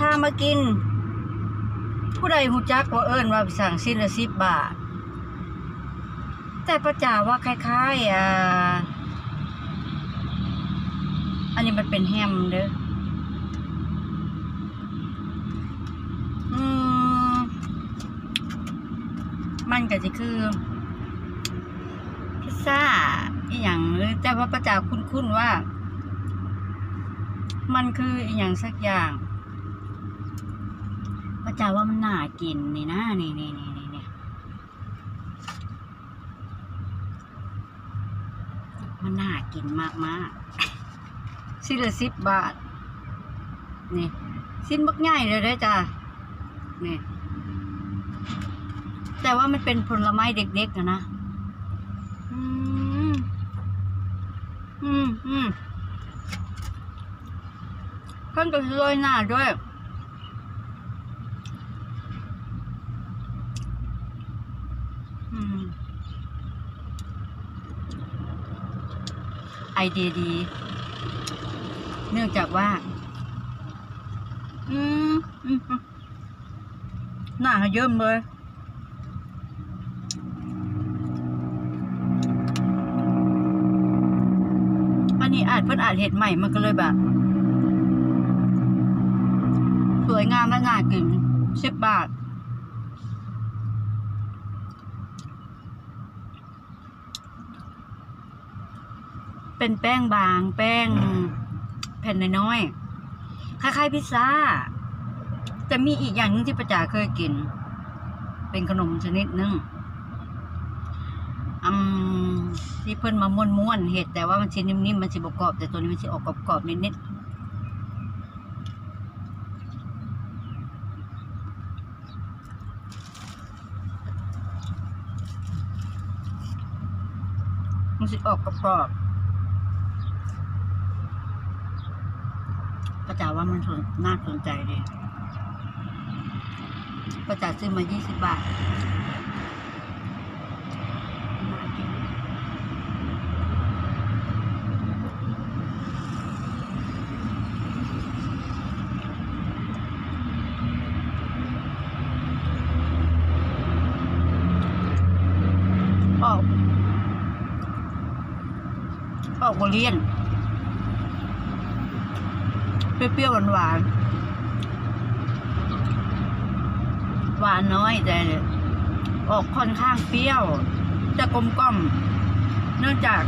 พามากิน ผู้ใดหูจักว่าเอิ้นว่าสั่งสิ้นละสิบบาท แต่ประจ่าว่าคล้ายๆอ่าอันนี้มันเป็นแฮมเด้ออืมมันก็จะคือพิซซ่าอีหยังหรือแต่ว่าประจ่าคุ้นๆว่า มันคืออีหยังสักอย่าง ประจาว่ามันน่ากินนี่นะนี่นี่นี่นี่นี่มันน่ากินมากมากๆชิ้นละสิบบาท นี่ชิ้นบักใหญ่เลยได้จ้านี่แต่ว่ามันเป็นผลไม้เด็กๆอะนะอืมอืมอืมเพิ่นก็โรยหน้าด้วย อืม ไอเดียดี เนื่องจากว่า อืมหน้าเยิ้มเลยอันนี้อาจเพิ่นอาจเห็ดใหม่มันก็เลยแบบ สวยงามและน่ากินสิบบาท เป็นแป้งบาง แป้ง แผ่นน้อยๆคล้ายๆพิซซ่าจะมีอีกอย่างหนึงที่ประจาเคยกิน เป็นขนมชนิดหนึงอืมที่เพิ่นมาม้วนๆเห็ดแต่ว่ามันชิ้นนิ่มๆมันสิบกรอบ แต่ตัวนี้มันสิออกกรอบๆนิดๆมันสิออกกรอบๆประจา ว่ามันน่าสนใจดีประจาซื้อมายี่สิบบาทออกออกโบเลียน เปรี้ยวๆหวานๆหวานน้อยแต่ออกค่อนข้างเปรี้ยว จะกลมกล่อม เนื่องจาก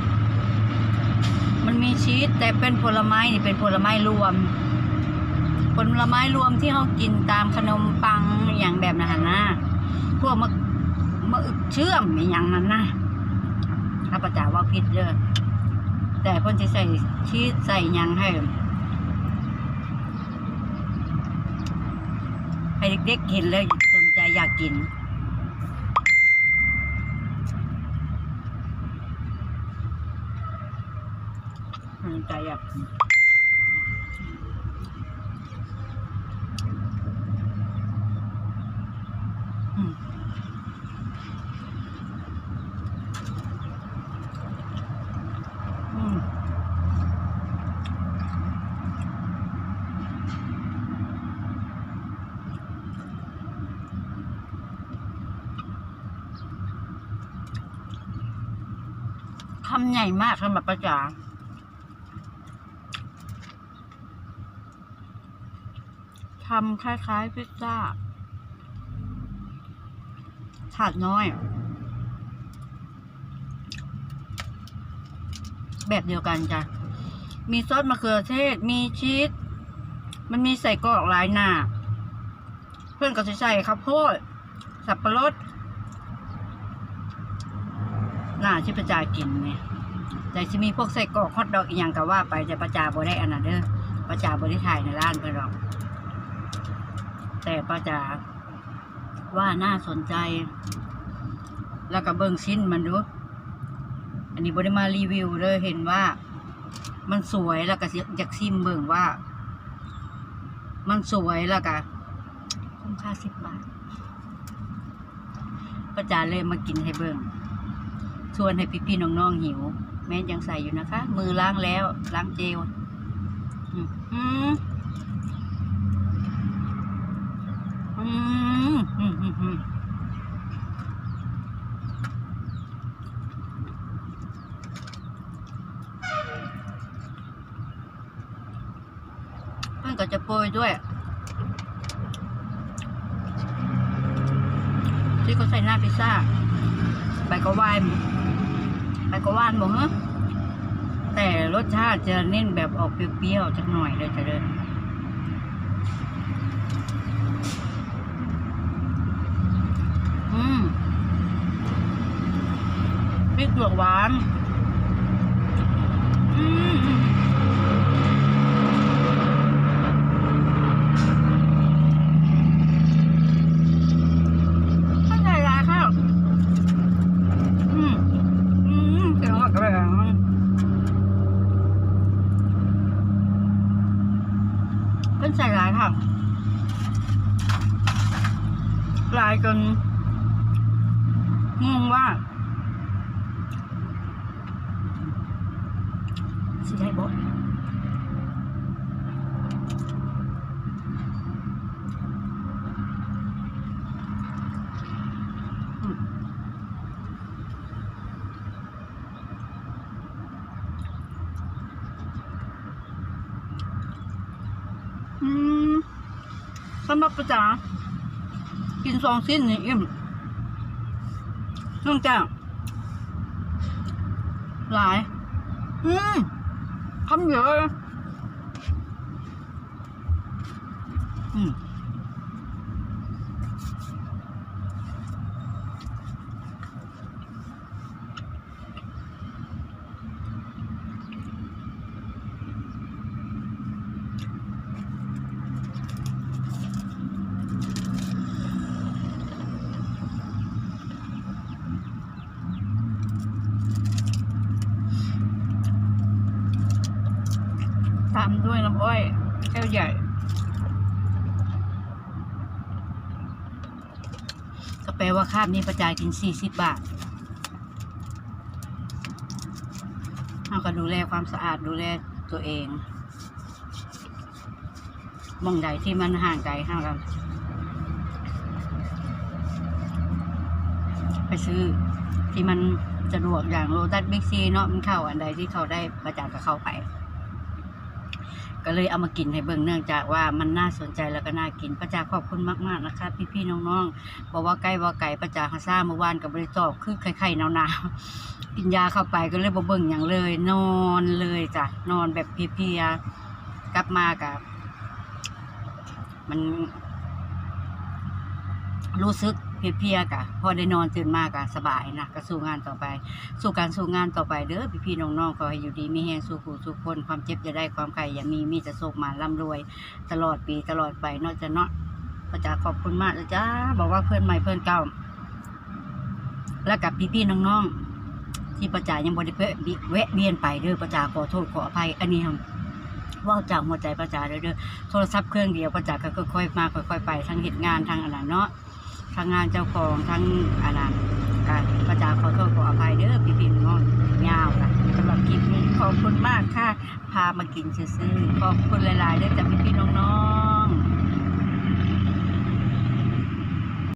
มันมีชีสแต่เป็นผลไม้นี่เป็นผลไม้รวม ผลไม้รวมที่เขากินตามขนมปังอย่างแบบนั้นนะพวกมะมะอึกเชื่อมอย่างนั้นนะถ้าประจาว่าผิดเด้อแต่เพิ่นจะใส่ชีสใส่ยังให้ ให้เด็กๆเห็นแล้วสนใจอยากกิน สนใจอยากกินำใหญ่มากสำหรับประจาทำคล้ายๆพิซซ่าถาดน้อย แบบเดียวกันจ้ะ มีซอสมะเขือเทศ มีชีส มันมีใส่กรอกหลายหน้า เพื่อนก็ใส่ข้าวโพด สับปะรด หน้าที่ประจากินเนี่ยแต่จะมีพวกใส่กรอกฮอทดอกอีกอย่างก็ว่าไปแต่ประจาบ่ได้อันนั้นเด้อประจาบ่ได้ถ่ายในร้านเพื่อนหรอกแต่ประจาว่าน่าสนใจ แล้วก็เบิ่งชิ้นมันดู อันนี้บ่ได้มารีวิวเลยเห็นว่า มันสวยแล้วก็อยากซิมเบิ่งว่า มันสวยแล้วก็คุ้มค่าสิบบาทประจาเลยมากินให้เบิ่ง ชวนให้พี่พี่น้องๆหิว แม่ยังใส่อยู่นะคะ มือล้างแล้ว ล้างเจลอืมอืมอืมอืมมันก็จะโปรยด้วยที่เขาใส่หน้าพิซซ่าใบกระวาย ใบกระวานบอกฮะแต่รสชาติจะเน้นแบบออกเปรี้ยวๆจักหน่อยเลยจะเดินอืมพริกหยวกหวาน อืมเข้าใจร้ายค่ะอืม อืมเสียงออกกระแง เพิ่นใส่ร้ายค่ะลายจนงงว่าสิได้บ่อืม อืม สำหรักประจากินสองสิ้นนี่อิ่มนื่องจากหลาย อืมคำเยอะอืม ตามด้วยน้ำอ้อยแก้วใหญ่ก็แปลว่าคาบนี้ประจายกินสี่สิบบาทเราก็ดูแลความสะอาดดูแลตัวเองมองใดที่มันห่างไกลห่างกัน ไปซื้อที่มันสะดวกอย่างโลตัสบิ๊กซีเนาะมันเข้าอันใดที่เขาได้ประจานก็เข้าไป ก็เลยเอามากินให้เบิ่งเนื่องจากว่ามันน่าสนใจแล้วก็น่ากินประจาขอบคุณมากๆนะคะ พี่ๆน้องๆบอกว่าใกล้ว่าไก่ประจาฮาซ่าเมื่อวานกับบริจอบคือไข่ๆหนาวๆกินยาเข้าไปก็เลยบ่เบิ่งอย่างเลย นอนเลยจ้ะนอนแบบเพียๆกลับมากับมันรู้สึก เพลียๆกะพอได้นอนตื่นมากะสบายนะก็สู้งานต่อไป สู้การสู้งานต่อไปเด้อพี่ๆน้องๆขอให้อยู่ดีมีแรงสู้ผู้สู้คนความเจ็บจะได้ความไข่อย่ามีมีแต่โศกมาร่ำรวย ตลอดปีตลอดไปนอกจากเนาะก็จะขอบคุณมากเลยจ้าบอกว่าเพื่อนใหม่เพื่อนเก่า แล้วกับพี่ๆน้องๆที่ประจายังบริเวะแวะเวียนไปเด้อประจาขอโทษขออภัยอันนี้ว่าจากหัวใจประจาเด้อเด้อโทรศัพท์เครื่องเดียวประจาก็ค่อยๆมาค่อยๆไปทั้งเหตุงานทั้งอะไรเนาะ ทั้งงานเจ้าของทั้งอะไรการประจาขอโทษขออภัยเด้อพี่ๆน้องๆยาวค่ะสำหรับคลิปนี้ขอบคุณมากค่ะ พามากินซื่อๆขอบคุณหลายๆเด้อจากพี่ๆน้องๆ